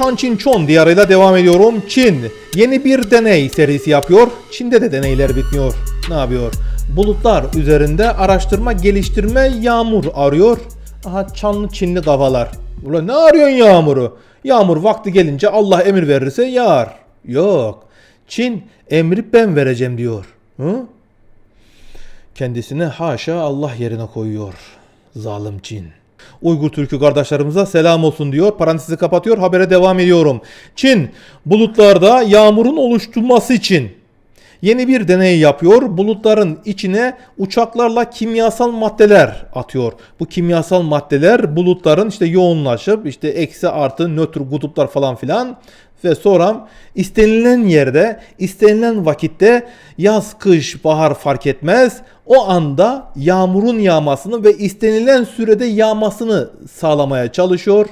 Çan Çin Çon diyarıyla devam ediyorum. Çin yeni bir deney serisi yapıyor. Çin'de de deneyler bitmiyor. Ne yapıyor? Bulutlar üzerinde araştırma, geliştirme, yağmur arıyor. Aha çanlı Çinli kafalar. Ulan ne arıyorsun yağmuru? Yağmur vakti gelince Allah emir verirse yağar. Yok. Çin emri ben vereceğim diyor. Hı? Kendisini haşa Allah yerine koyuyor. Zalim Çin. Uygur Türk'ü kardeşlerimize selam olsun diyor. Parantezi kapatıyor. Habere devam ediyorum. Çin bulutlarda yağmurun oluşturulması için yeni bir deney yapıyor. Bulutların içine uçaklarla kimyasal maddeler atıyor. Bu kimyasal maddeler bulutların işte yoğunlaşıp işte eksi artı nötr kutuplar falan filan ve sonra istenilen yerde, istenilen vakitte yaz, kış, bahar fark etmez. O anda yağmurun yağmasını ve istenilen sürede yağmasını sağlamaya çalışıyor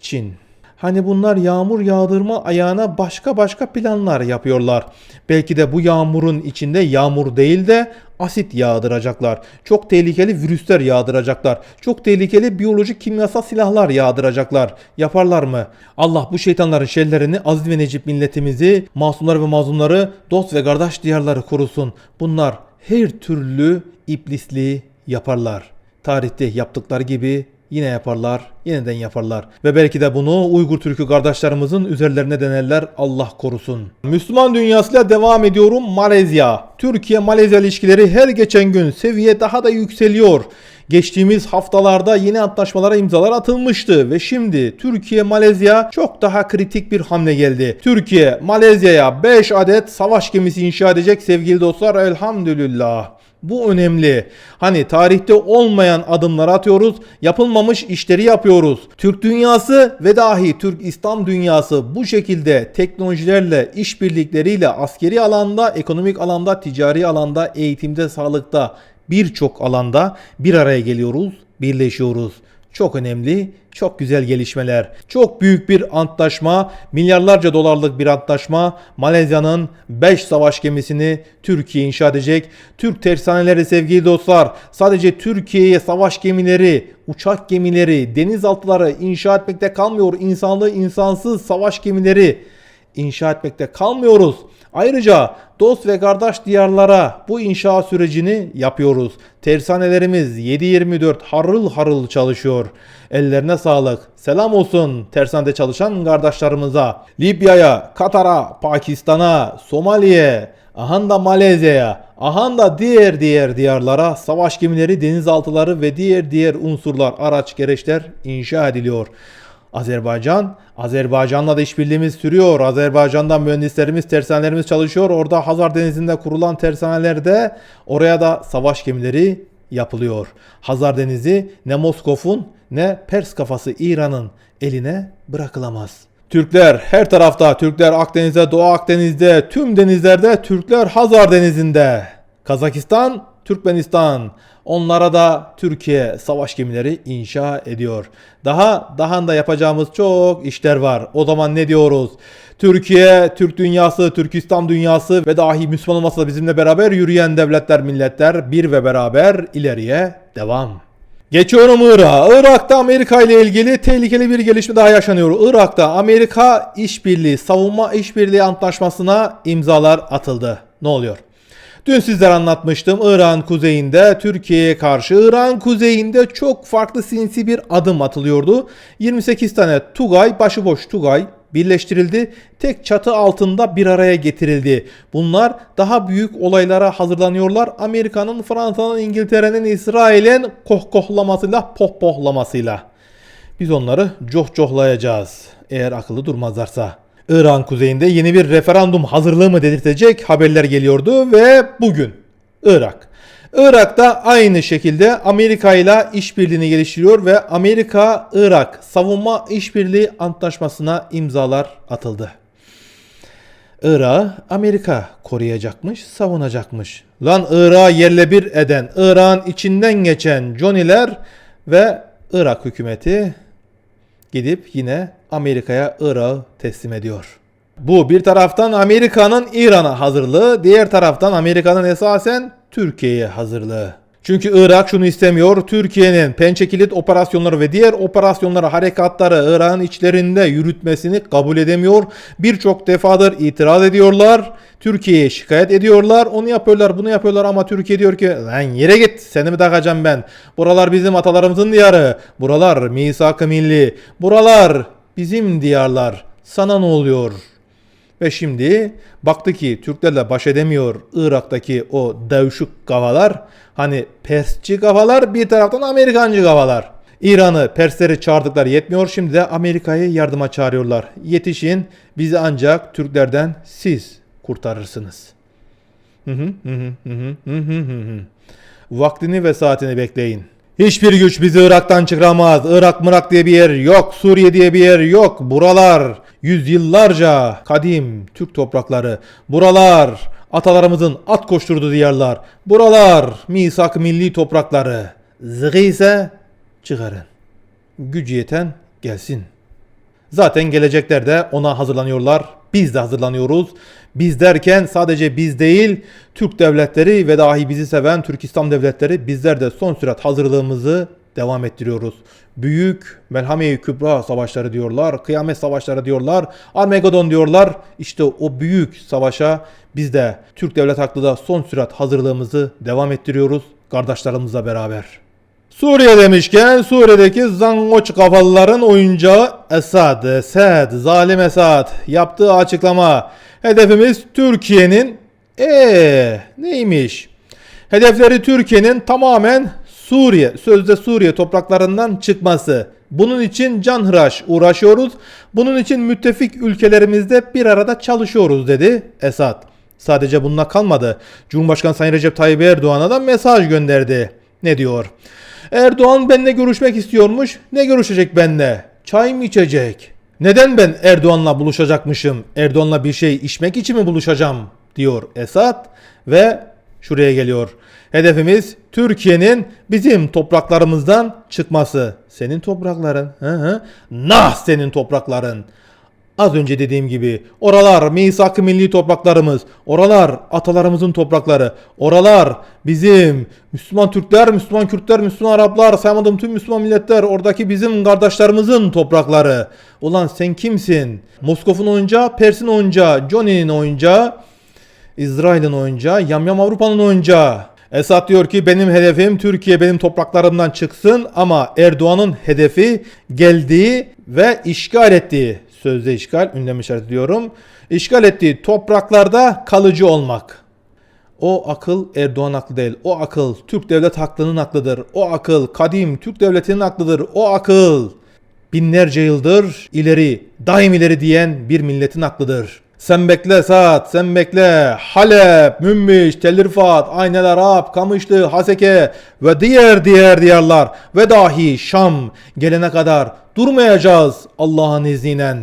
Çin. Hani bunlar yağmur yağdırma ayağına başka başka planlar yapıyorlar. Belki de bu yağmurun içinde yağmur değil de asit yağdıracaklar. Çok tehlikeli virüsler yağdıracaklar. Çok tehlikeli biyolojik kimyasal silahlar yağdıracaklar. Yaparlar mı? Allah bu şeytanların şerlerini aziz ve necip milletimizi, masumları ve mazlumları, dost ve kardeş diyarları korusun. Bunlar her türlü iblisliği yaparlar. Tarihte yaptıkları gibi Yine yaparlar, yeniden yaparlar. Ve belki de bunu Uygur Türk'ü kardeşlerimizin üzerlerine denerler Allah korusun. Müslüman dünyasıyla devam ediyorum Malezya. Türkiye-Malezya ilişkileri her geçen gün seviye daha da yükseliyor. Geçtiğimiz haftalarda yeni antlaşmalara imzalar atılmıştı ve şimdi Türkiye Malezya çok daha kritik bir hamle geldi. Türkiye Malezya'ya 5 adet savaş gemisi inşa edecek sevgili dostlar elhamdülillah. Bu önemli. Hani tarihte olmayan adımlar atıyoruz, yapılmamış işleri yapıyoruz. Türk dünyası ve dahi Türk İslam dünyası bu şekilde teknolojilerle, işbirlikleriyle askeri alanda, ekonomik alanda, ticari alanda, eğitimde, sağlıkta birçok alanda bir araya geliyoruz, birleşiyoruz. Çok önemli, çok güzel gelişmeler. Çok büyük bir antlaşma, milyarlarca dolarlık bir antlaşma. Malezya'nın 5 savaş gemisini Türkiye inşa edecek. Türk tersaneleri sevgili dostlar, sadece Türkiye'ye savaş gemileri, uçak gemileri, denizaltıları inşa etmekte kalmıyor. İnsanlı insansız savaş gemileri inşa etmekte kalmıyoruz. Ayrıca dost ve kardeş diyarlara bu inşa sürecini yapıyoruz. Tersanelerimiz 7-24 harıl harıl çalışıyor. Ellerine sağlık. Selam olsun tersanede çalışan kardeşlerimize. Libya'ya, Katar'a, Pakistan'a, Somali'ye, ahanda Malezya'ya, ahanda diğer diğer diyarlara savaş gemileri, denizaltıları ve diğer diğer unsurlar, araç, gereçler inşa ediliyor. Azerbaycan, Azerbaycan'la da işbirliğimiz sürüyor. Azerbaycan'da mühendislerimiz, tersanelerimiz çalışıyor. Orada Hazar Denizi'nde kurulan tersanelerde oraya da savaş gemileri yapılıyor. Hazar Denizi ne Moskov'un ne Pers kafası İran'ın eline bırakılamaz. Türkler her tarafta, Türkler Akdeniz'de, Doğu Akdeniz'de, tüm denizlerde, Türkler Hazar Denizi'nde. Kazakistan, Türkmenistan. Onlara da Türkiye savaş gemileri inşa ediyor. Daha daha da yapacağımız çok işler var. O zaman ne diyoruz? Türkiye, Türk dünyası, Türkistan dünyası ve dahi Müslüman olmasa da bizimle beraber yürüyen devletler, milletler bir ve beraber ileriye devam. Geçiyorum Irak'a. Irak'ta Amerika ile ilgili tehlikeli bir gelişme daha yaşanıyor. Irak'ta Amerika işbirliği, savunma işbirliği antlaşmasına imzalar atıldı. Ne oluyor? Dün sizlere anlatmıştım. İran kuzeyinde Türkiye'ye karşı İran kuzeyinde çok farklı sinsi bir adım atılıyordu. 28 tane Tugay, başıboş Tugay birleştirildi. Tek çatı altında bir araya getirildi. Bunlar daha büyük olaylara hazırlanıyorlar. Amerika'nın, Fransa'nın, İngiltere'nin, İsrail'in kohkohlamasıyla, pohpohlamasıyla. Biz onları cohcohlayacağız. Eğer akıllı durmazlarsa. İran kuzeyinde yeni bir referandum hazırlığı mı dedirtecek haberler geliyordu ve bugün Irak. Irak'ta aynı şekilde Amerika ile işbirliğini geliştiriyor ve Amerika-Irak savunma işbirliği antlaşmasına imzalar atıldı. Irak'ı Amerika koruyacakmış, savunacakmış. Lan Irak'ı yerle bir eden, Irak'ın içinden geçen Johnny'ler ve Irak hükümeti gidip yine Amerika'ya Irak'ı teslim ediyor. Bu bir taraftan Amerika'nın İran'a hazırlığı, diğer taraftan Amerika'nın esasen Türkiye'ye hazırlığı. Çünkü Irak şunu istemiyor. Türkiye'nin pençe kilit operasyonları ve diğer operasyonları, harekatları Irak'ın içlerinde yürütmesini kabul edemiyor. Birçok defadır itiraz ediyorlar. Türkiye'ye şikayet ediyorlar. Onu yapıyorlar, bunu yapıyorlar ama Türkiye diyor ki lan yere git seni mi takacağım ben? Buralar bizim atalarımızın diyarı. Buralar misak-ı milli. Buralar bizim diyarlar sana ne oluyor? Ve şimdi baktı ki Türklerle baş edemiyor Irak'taki o devşuk kafalar. Hani Persçi kafalar bir taraftan Amerikancı kafalar. İran'ı Persleri çağırdıklar yetmiyor. Şimdi de Amerika'yı yardıma çağırıyorlar. Yetişin bizi ancak Türklerden siz kurtarırsınız. Vaktini ve saatini bekleyin.'' Hiçbir güç bizi Irak'tan çıkaramaz. Irak mırak diye bir yer yok. Suriye diye bir yer yok. Buralar yüzyıllarca kadim Türk toprakları. Buralar atalarımızın at koşturduğu diyarlar. Buralar misak milli toprakları. Zıgı ise çıkarın. Gücü yeten gelsin. Zaten gelecekler de ona hazırlanıyorlar. Biz de hazırlanıyoruz. Biz derken sadece biz değil, Türk devletleri ve dahi bizi seven Türk İslam devletleri bizler de son sürat hazırlığımızı devam ettiriyoruz. Büyük Melhame-i Kübra savaşları diyorlar, kıyamet savaşları diyorlar, Armageddon diyorlar. İşte o büyük savaşa biz de Türk devlet haklı da son sürat hazırlığımızı devam ettiriyoruz kardeşlerimizle beraber. Suriye demişken Suriye'deki zangoç kafalıların oyuncağı Esad, Esad, zalim Esad yaptığı açıklama. Hedefimiz Türkiye'nin ee neymiş? Hedefleri Türkiye'nin tamamen Suriye, sözde Suriye topraklarından çıkması. Bunun için canhıraş uğraşıyoruz. Bunun için müttefik ülkelerimizde bir arada çalışıyoruz dedi Esad. Sadece bununla kalmadı. Cumhurbaşkanı Sayın Recep Tayyip Erdoğan'a da mesaj gönderdi. Ne diyor? Erdoğan benimle görüşmek istiyormuş. Ne görüşecek benimle? Çay mı içecek? Neden ben Erdoğan'la buluşacakmışım? Erdoğan'la bir şey içmek için mi buluşacağım? diyor Esad ve şuraya geliyor. Hedefimiz Türkiye'nin bizim topraklarımızdan çıkması. Senin toprakların. Hı hı. Nah senin toprakların. Az önce dediğim gibi oralar misak-ı milli topraklarımız, oralar atalarımızın toprakları, oralar bizim Müslüman Türkler, Müslüman Kürtler, Müslüman Araplar, saymadığım tüm Müslüman milletler, oradaki bizim kardeşlerimizin toprakları. Ulan sen kimsin? Moskov'un oyuncağı, Pers'in oyuncağı, Johnny'nin oyuncağı, İsrail'in oyuncağı, Yamyam Avrupa'nın oyuncağı. Esad diyor ki benim hedefim Türkiye benim topraklarımdan çıksın ama Erdoğan'ın hedefi geldiği ve işgal ettiği sözde işgal ünlem işareti diyorum. İşgal ettiği topraklarda kalıcı olmak. O akıl Erdoğan aklı değil. O akıl Türk devlet haklının aklıdır. O akıl kadim Türk devletinin aklıdır. O akıl binlerce yıldır ileri, daim ileri diyen bir milletin aklıdır. Sen bekle Saat, sen bekle. Halep, Münbiş, Telirfat, Aynel Arap, Kamışlı, Haseke ve diğer diğer diyarlar ve dahi Şam gelene kadar durmayacağız Allah'ın izniyle.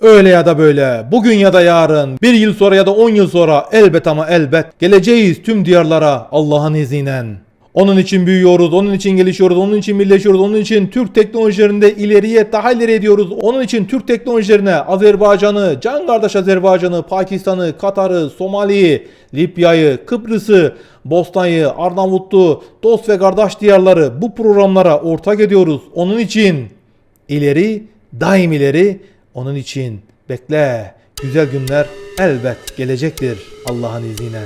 Öyle ya da böyle, bugün ya da yarın, bir yıl sonra ya da on yıl sonra elbet ama elbet geleceğiz tüm diyarlara Allah'ın izniyle. Onun için büyüyoruz, onun için gelişiyoruz, onun için birleşiyoruz, onun için Türk teknolojilerinde ileriye daha ileri ediyoruz. Onun için Türk teknolojilerine Azerbaycan'ı, can kardeş Azerbaycan'ı, Pakistan'ı, Katar'ı, Somali'yi, Libya'yı, Kıbrıs'ı, Bosna'yı, Arnavutluğu, dost ve kardeş diyarları bu programlara ortak ediyoruz. Onun için ileri, daim ileri, onun için bekle. Güzel günler elbet gelecektir Allah'ın izniyle.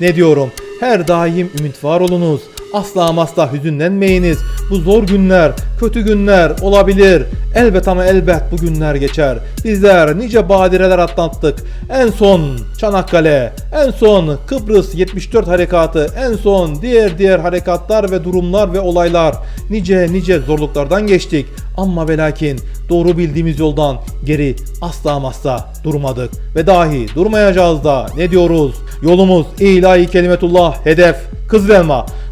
Ne diyorum? Her daim ümit var olunuz. Asla asla hüzünlenmeyiniz. Bu zor günler, kötü günler olabilir. Elbet ama elbet bu günler geçer. Bizler nice badireler atlattık. En son Çanakkale, en son Kıbrıs 74 harekatı, en son diğer diğer harekatlar ve durumlar ve olaylar. Nice nice zorluklardan geçtik. Ama ve lakin doğru bildiğimiz yoldan geri asla asla durmadık. Ve dahi durmayacağız da ne diyoruz? Yolumuz ilahi kelimetullah hedef Kızıl Elma.